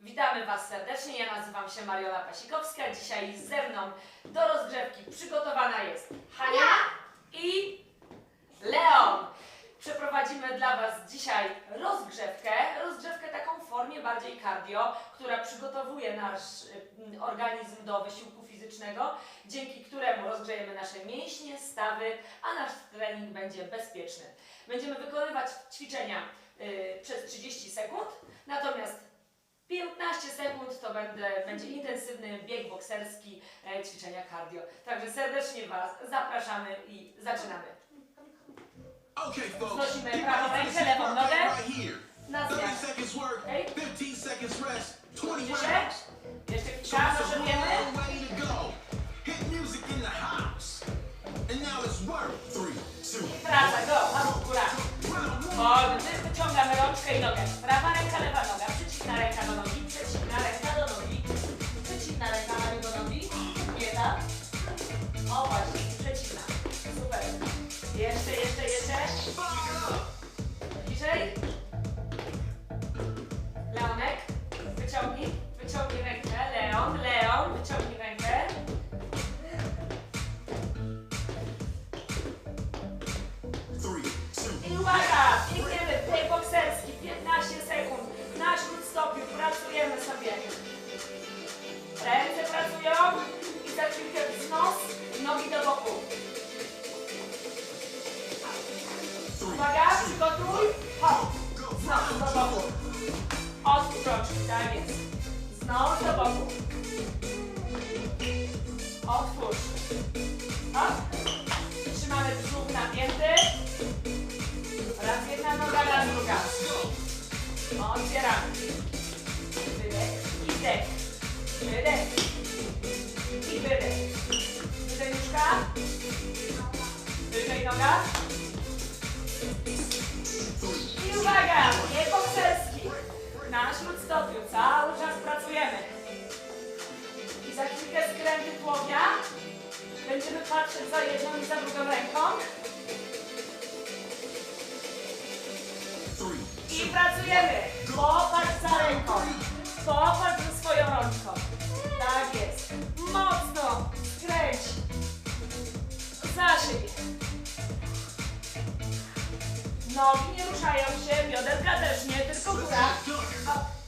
Witamy Was serdecznie, ja nazywam się Mariola Pasikowska. Dzisiaj ze mną do rozgrzewki przygotowana jest Hania i Leon. Przeprowadzimy dla Was dzisiaj rozgrzewkę, rozgrzewkę taką w formie bardziej cardio, która przygotowuje nasz y, organizm do wysiłku fizycznego, dzięki któremu rozgrzejemy nasze mięśnie, stawy, a nasz trening będzie bezpieczny. Będziemy wykonywać ćwiczenia y, przez 30 sekund, natomiast 15 sekund to będę, będzie intensywny bieg bokserski, e, ćwiczenia cardio. Także serdecznie Was zapraszamy i zaczynamy. Okay, folks. Znosimy prawą rękę, lewą nogę. Na 30 zmianę. seconds work, Okay. 15 seconds rest, 20 Ciszę. rounds. Jeszcze kilka, two, I praca, go, a w góra. Wolny, wyciągamy rączkę i nogę. Prawa ręka, Oczy, tak jest. Wznos do boku. Otwórz. Hop. Trzymamy brzuch napięty. Raz jedna noga, raz druga. Otwieramy. Wydech i wdech. Wydech. I wydech. Nóżka. Wyżej noga. Śródstopiu cały czas pracujemy. I za chwilkę skręty tułowia. Będziemy patrzeć za jedną i za drugą ręką. I pracujemy. Popatrz za ręką. Popatrz za swoją rączką. Tak jest. Mocno skręć. Za siebie. Nogi nie ruszają się, bioderka też nie, tylko góra.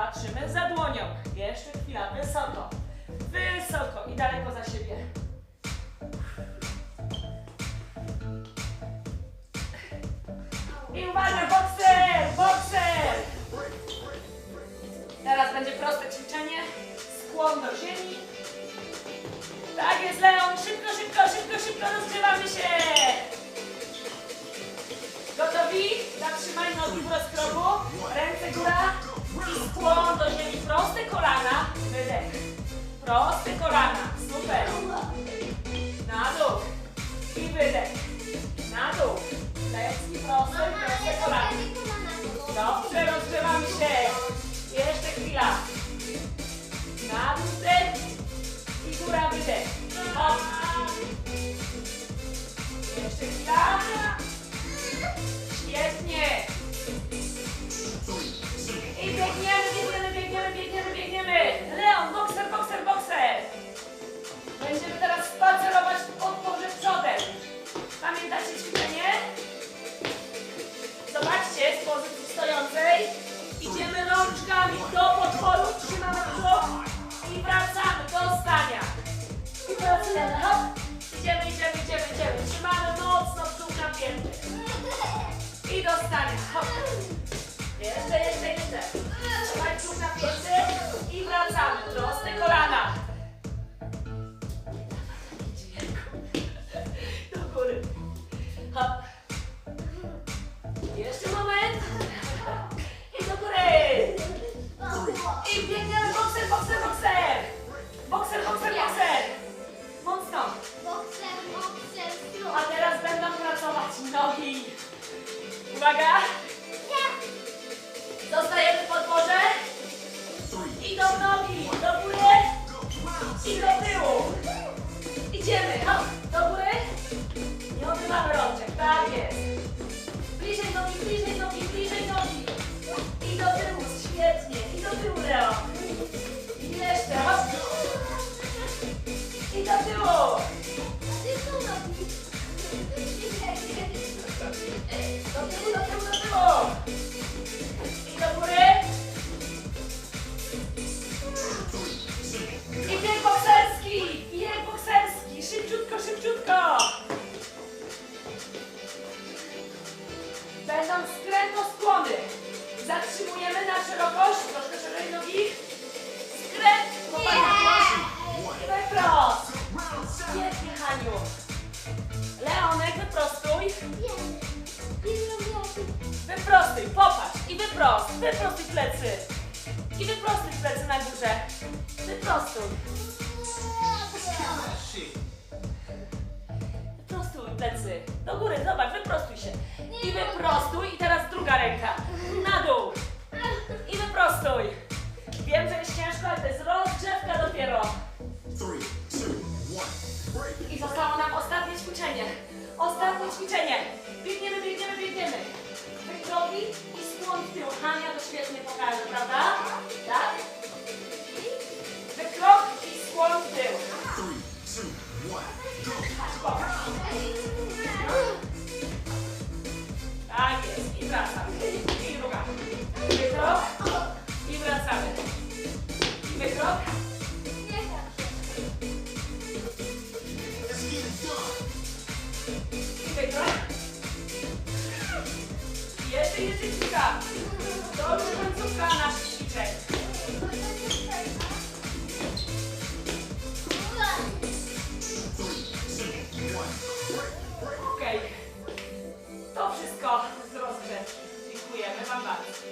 Patrzymy za dłonią. Jeszcze chwila, wysoko. Wysoko i daleko za siebie. I uwaga, bokser! Bokser! Teraz będzie proste ćwiczenie. Skłon do ziemi. Tak jest, Leon. Szybko, szybko, szybko, szybko rozgrzewamy się. Gotowi? Zatrzymaj nogi w rozkroku. Ręce góra. Skłon do ziemi. Proste kolana. Wydech. Proste kolana. Super. Na dół. I wydech. Na dół. Lecki prosty, proste kolana. Dobrze, rozgrzewamy się. I do stania, hop. Jeszcze, jeszcze, jeszcze. Trzymaj brzuch napięty i wracamy. Proste kolana. Na szerokość, troszkę szerzej nogi. Skręt, popatrz na twarz. I wyprost. Świetnie, Haniu. Leonek, wyprostuj. Wyprostuj, popatrz i wyprost. Wyprostuj plecy. I wyprostuj plecy na górze. Wyprostuj. Wyprostuj plecy. Do góry, zobacz, wyprostuj się. I wyprostuj. I teraz druga ręka. Na dół. I wyprostuj. Wiem, że jest ciężko, ale to jest rozgrzewka dopiero. Three, two, one, I zostało nam ostatnie ćwiczenie. Ostatnie ćwiczenie. Biegniemy, biegniemy, biegniemy. Wyciągnij tak? i skłon w tył. Hania to świetnie pokaże, prawda? Tak? Wykrok i skłon w tył.